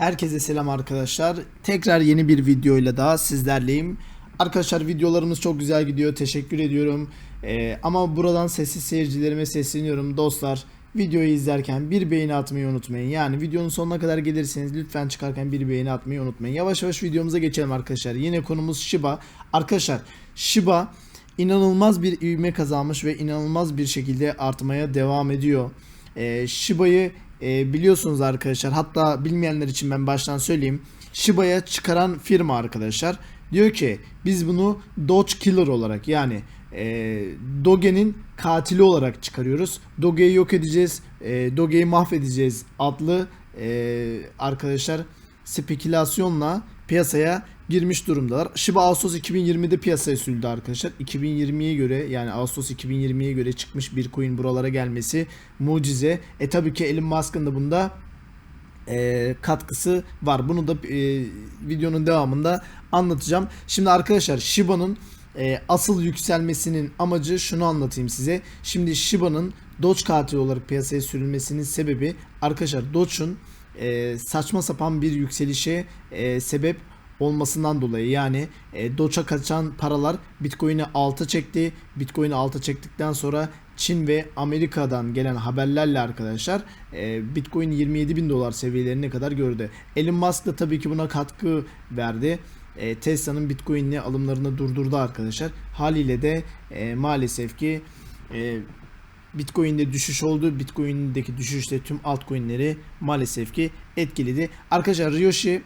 Herkese selam arkadaşlar. Tekrar yeni bir videoyla daha sizlerleyim. Arkadaşlar videolarımız çok güzel gidiyor. Teşekkür ediyorum. Ee, ama buradan sessiz seyircilerime sesleniyorum. Dostlar videoyu izlerken bir beğeni atmayı unutmayın. Yani videonun sonuna kadar gelirseniz lütfen çıkarken bir beğeni atmayı unutmayın. Yavaş yavaş videomuza geçelim arkadaşlar. Yine konumuz Shiba. Arkadaşlar Shiba inanılmaz bir ivme kazanmış ve inanılmaz bir şekilde artmaya devam ediyor. Ee, Shiba'yı e, biliyorsunuz arkadaşlar. Hatta bilmeyenler için ben baştan söyleyeyim. Shiba'ya çıkaran firma arkadaşlar diyor ki biz bunu Doge Killer olarak yani e, Doge'nin katili olarak çıkarıyoruz. Doge'yi yok edeceğiz. E, Doge'yi mahvedeceğiz adlı e, arkadaşlar spekülasyonla piyasaya girmiş durumdalar. Shiba Ağustos 2020'de piyasaya sürüldü arkadaşlar. 2020'ye göre yani Ağustos 2020'ye göre çıkmış bir coin buralara gelmesi mucize. E tabii ki Elon Musk'ın da bunda e, katkısı var. Bunu da e, videonun devamında anlatacağım. Şimdi arkadaşlar Shiba'nın e, asıl yükselmesinin amacı şunu anlatayım size. Şimdi Shiba'nın Doge katili olarak piyasaya sürülmesinin sebebi arkadaşlar Doge'un e, saçma sapan bir yükselişe e, sebep olmasından dolayı yani e, Doge'a kaçan paralar Bitcoin'i alta çekti. Bitcoin'i alta çektikten sonra Çin ve Amerika'dan gelen haberlerle arkadaşlar e, Bitcoin 27 bin dolar seviyelerine kadar gördü. Elon Musk da tabii ki buna katkı verdi. E, Tesla'nın Bitcoin'li alımlarını durdurdu arkadaşlar. Haliyle de e, maalesef ki e, Bitcoin'de düşüş oldu. Bitcoin'deki düşüşte tüm altcoin'leri maalesef ki etkiledi. Arkadaşlar Ryoshi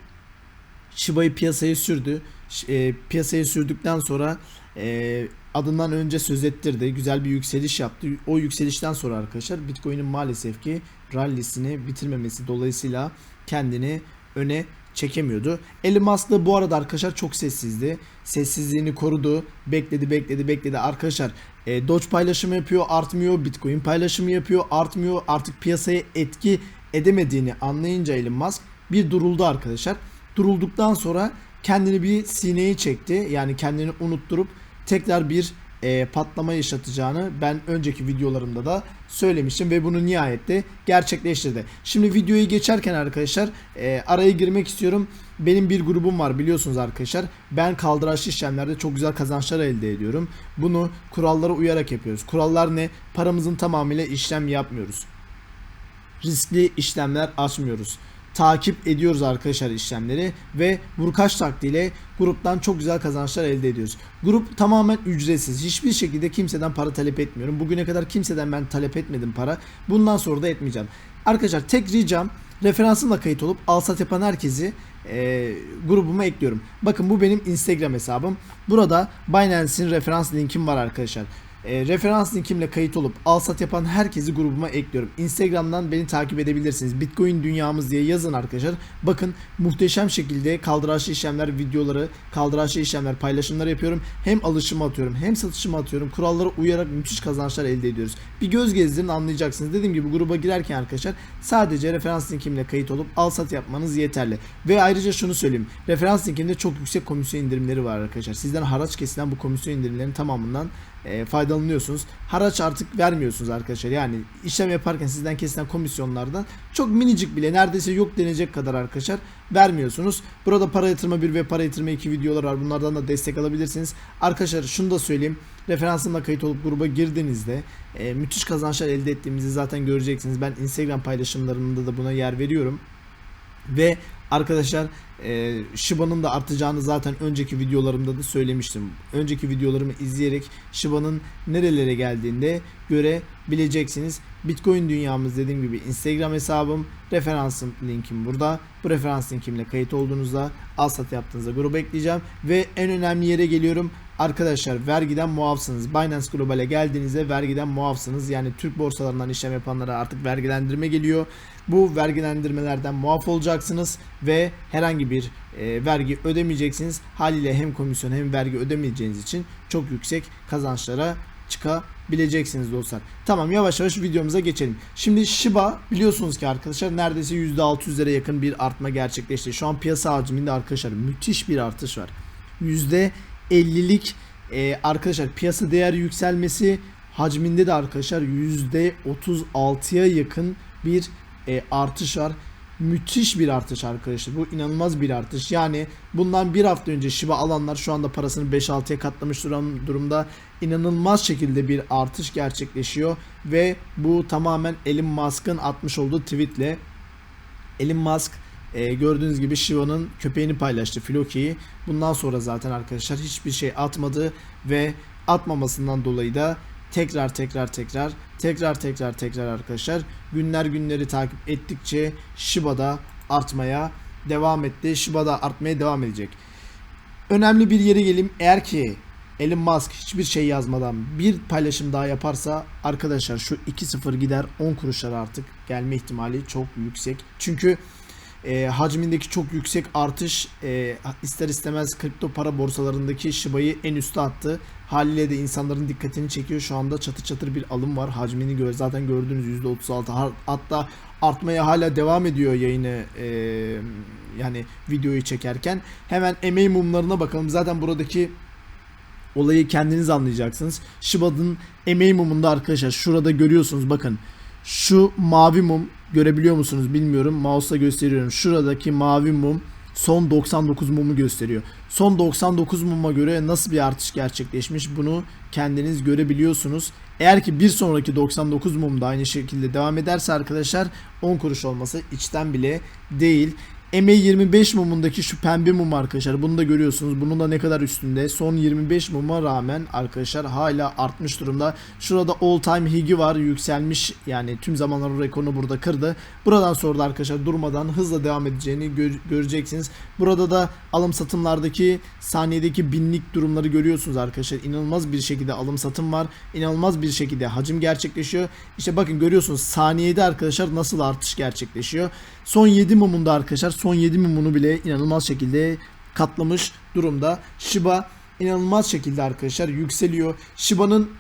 Shiba'yı piyasaya sürdü. E, piyasaya sürdükten sonra e, adından önce söz ettirdi. Güzel bir yükseliş yaptı. O yükselişten sonra arkadaşlar Bitcoin'in maalesef ki rallisini bitirmemesi dolayısıyla kendini öne çekemiyordu. Elon Musk da bu arada arkadaşlar çok sessizdi. Sessizliğini korudu. Bekledi bekledi bekledi. Arkadaşlar e, Doge paylaşımı yapıyor artmıyor. Bitcoin paylaşımı yapıyor artmıyor. Artık piyasaya etki edemediğini anlayınca Elon Musk bir duruldu arkadaşlar. Durulduktan sonra kendini bir sineye çekti. Yani kendini unutturup tekrar bir e, patlama yaşatacağını ben önceki videolarımda da söylemiştim ve bunu nihayet de gerçekleştirdi. Şimdi videoyu geçerken arkadaşlar e, araya girmek istiyorum. Benim bir grubum var biliyorsunuz arkadaşlar. Ben kaldıraçlı işlemlerde çok güzel kazançlar elde ediyorum. Bunu kurallara uyarak yapıyoruz. Kurallar ne? Paramızın tamamıyla işlem yapmıyoruz riskli işlemler açmıyoruz. Takip ediyoruz arkadaşlar işlemleri ve vurkaç taktiğiyle gruptan çok güzel kazançlar elde ediyoruz. Grup tamamen ücretsiz. Hiçbir şekilde kimseden para talep etmiyorum. Bugüne kadar kimseden ben talep etmedim para. Bundan sonra da etmeyeceğim. Arkadaşlar tek ricam referansımla kayıt olup alsat yapan herkesi e, grubuma ekliyorum. Bakın bu benim Instagram hesabım. Burada Binance'in referans linkim var arkadaşlar. E, referans linkimle kayıt olup al sat yapan herkesi grubuma ekliyorum. Instagram'dan beni takip edebilirsiniz. Bitcoin dünyamız diye yazın arkadaşlar. Bakın muhteşem şekilde kaldıraçlı işlemler videoları, kaldıraçlı işlemler paylaşımlar yapıyorum. Hem alışımı atıyorum hem satışımı atıyorum. Kurallara uyarak müthiş kazançlar elde ediyoruz. Bir göz gezdirin anlayacaksınız. Dediğim gibi gruba girerken arkadaşlar sadece referans linkimle kayıt olup al sat yapmanız yeterli. Ve ayrıca şunu söyleyeyim. Referans linkimde çok yüksek komisyon indirimleri var arkadaşlar. Sizden haraç kesilen bu komisyon indirimlerinin tamamından e, faydalanıyorsunuz. Haraç artık vermiyorsunuz arkadaşlar. Yani işlem yaparken sizden kesilen komisyonlardan çok minicik bile neredeyse yok denecek kadar arkadaşlar vermiyorsunuz. Burada para yatırma 1 ve para yatırma 2 videolar var. Bunlardan da destek alabilirsiniz. Arkadaşlar şunu da söyleyeyim. Referansımla kayıt olup gruba girdiğinizde e, müthiş kazançlar elde ettiğimizi zaten göreceksiniz. Ben Instagram paylaşımlarında da buna yer veriyorum. Ve arkadaşlar e, Shiba'nın da artacağını zaten önceki videolarımda da söylemiştim. Önceki videolarımı izleyerek Shiba'nın nerelere geldiğinde görebileceksiniz. Bitcoin dünyamız dediğim gibi Instagram hesabım, referansım linkim burada. Bu referans linkimle kayıt olduğunuzda al sat yaptığınızda gruba ekleyeceğim ve en önemli yere geliyorum. Arkadaşlar vergiden muafsınız. Binance Global'e geldiğinizde vergiden muafsınız. Yani Türk borsalarından işlem yapanlara artık vergilendirme geliyor. Bu vergilendirmelerden muaf olacaksınız ve herhangi bir e, vergi ödemeyeceksiniz. Haliyle hem komisyon hem vergi ödemeyeceğiniz için çok yüksek kazançlara çıkabileceksiniz dostlar. Tamam yavaş yavaş videomuza geçelim. Şimdi Shiba biliyorsunuz ki arkadaşlar neredeyse %600'lere yakın bir artma gerçekleşti. Şu an piyasa hacminde arkadaşlar müthiş bir artış var. %50'lik e, arkadaşlar piyasa değer yükselmesi hacminde de arkadaşlar %36'ya yakın bir e, artış var. müthiş bir artış arkadaşlar. Bu inanılmaz bir artış. Yani bundan bir hafta önce Shiba alanlar şu anda parasını 5-6'ya katlamış durumda. İnanılmaz şekilde bir artış gerçekleşiyor ve bu tamamen Elon Musk'ın atmış olduğu tweetle Elon Musk e, gördüğünüz gibi Shiva'nın köpeğini paylaştı Floki'yi. Bundan sonra zaten arkadaşlar hiçbir şey atmadı ve atmamasından dolayı da tekrar tekrar tekrar tekrar tekrar tekrar arkadaşlar günler günleri takip ettikçe Shiba'da artmaya devam etti. Shiba'da artmaya devam edecek. Önemli bir yere geleyim. Eğer ki Elon Musk hiçbir şey yazmadan bir paylaşım daha yaparsa arkadaşlar şu 2-0 gider 10 kuruşlara artık gelme ihtimali çok yüksek. Çünkü e, hacmindeki çok yüksek artış e, ister istemez kripto para borsalarındaki Shiba'yı en üste attı. Haliyle de insanların dikkatini çekiyor. Şu anda çatır çatır bir alım var. Hacmini gör zaten gördüğünüz %36 Ha- hatta artmaya hala devam ediyor yayını e, yani videoyu çekerken. Hemen emeği mumlarına bakalım. Zaten buradaki olayı kendiniz anlayacaksınız. Shiba'nın emeği mumunda arkadaşlar şurada görüyorsunuz bakın. Şu mavi mum görebiliyor musunuz bilmiyorum. Mouse'la gösteriyorum. Şuradaki mavi mum son 99 mumu gösteriyor. Son 99 muma göre nasıl bir artış gerçekleşmiş bunu kendiniz görebiliyorsunuz. Eğer ki bir sonraki 99 mum da aynı şekilde devam ederse arkadaşlar 10 kuruş olması içten bile değil. MA25 mumundaki şu pembe mum arkadaşlar bunu da görüyorsunuz. Bunun da ne kadar üstünde. Son 25 muma rağmen arkadaşlar hala artmış durumda. Şurada all time hig'i var yükselmiş yani tüm zamanların rekorunu burada kırdı. Buradan sonra da arkadaşlar durmadan hızla devam edeceğini gör- göreceksiniz. Burada da alım satımlardaki saniyedeki binlik durumları görüyorsunuz arkadaşlar. İnanılmaz bir şekilde alım satım var. İnanılmaz bir şekilde hacim gerçekleşiyor. İşte bakın görüyorsunuz saniyede arkadaşlar nasıl artış gerçekleşiyor. Son 7 mumunda arkadaşlar son 7 mumunu bile inanılmaz şekilde katlamış durumda. Shiba inanılmaz şekilde arkadaşlar yükseliyor. Shiba'nın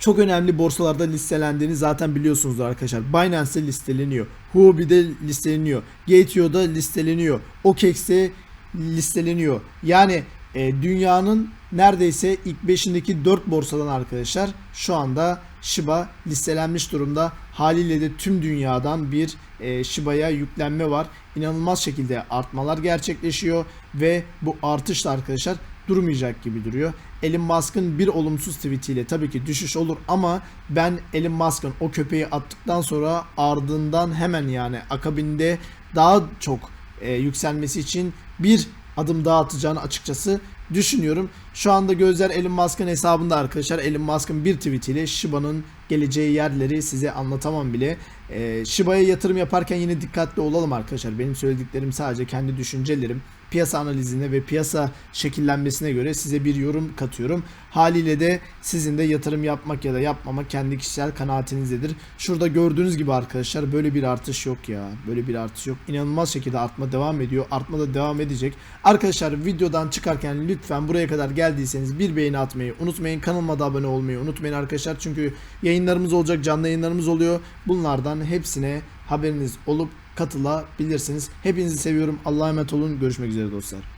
çok önemli borsalarda listelendiğini zaten biliyorsunuzdur arkadaşlar. Binance'de listeleniyor. Huobi'de listeleniyor. Gateo'da listeleniyor. OKEX'te listeleniyor. Yani e, dünyanın neredeyse ilk 5'indeki 4 borsadan arkadaşlar şu anda Shiba listelenmiş durumda. Haliyle de tüm dünyadan bir e, Shiba'ya yüklenme var. İnanılmaz şekilde artmalar gerçekleşiyor ve bu artışla arkadaşlar durmayacak gibi duruyor. Elon Musk'ın bir olumsuz tweetiyle tabii ki düşüş olur ama ben Elon Musk'ın o köpeği attıktan sonra ardından hemen yani akabinde daha çok e, yükselmesi için bir adım daha atacağını açıkçası düşünüyorum. Şu anda gözler Elon Musk'ın hesabında arkadaşlar. Elon Musk'ın bir tweetiyle Shiba'nın geleceği yerleri size anlatamam bile. Ee, Shiba'ya yatırım yaparken yine dikkatli olalım arkadaşlar. Benim söylediklerim sadece kendi düşüncelerim. Piyasa analizine ve piyasa şekillenmesine göre size bir yorum katıyorum. Haliyle de sizin de yatırım yapmak ya da yapmamak kendi kişisel kanaatinizdedir. Şurada gördüğünüz gibi arkadaşlar böyle bir artış yok ya. Böyle bir artış yok. İnanılmaz şekilde artma devam ediyor. Artma da devam edecek. Arkadaşlar videodan çıkarken lütfen buraya kadar geldiyseniz bir beğeni atmayı unutmayın. Kanalıma da abone olmayı unutmayın arkadaşlar. Çünkü yayınlarımız olacak, canlı yayınlarımız oluyor. Bunlardan hepsine haberiniz olup katılabilirsiniz. Hepinizi seviyorum. Allah'a emanet olun. Görüşmek üzere dostlar.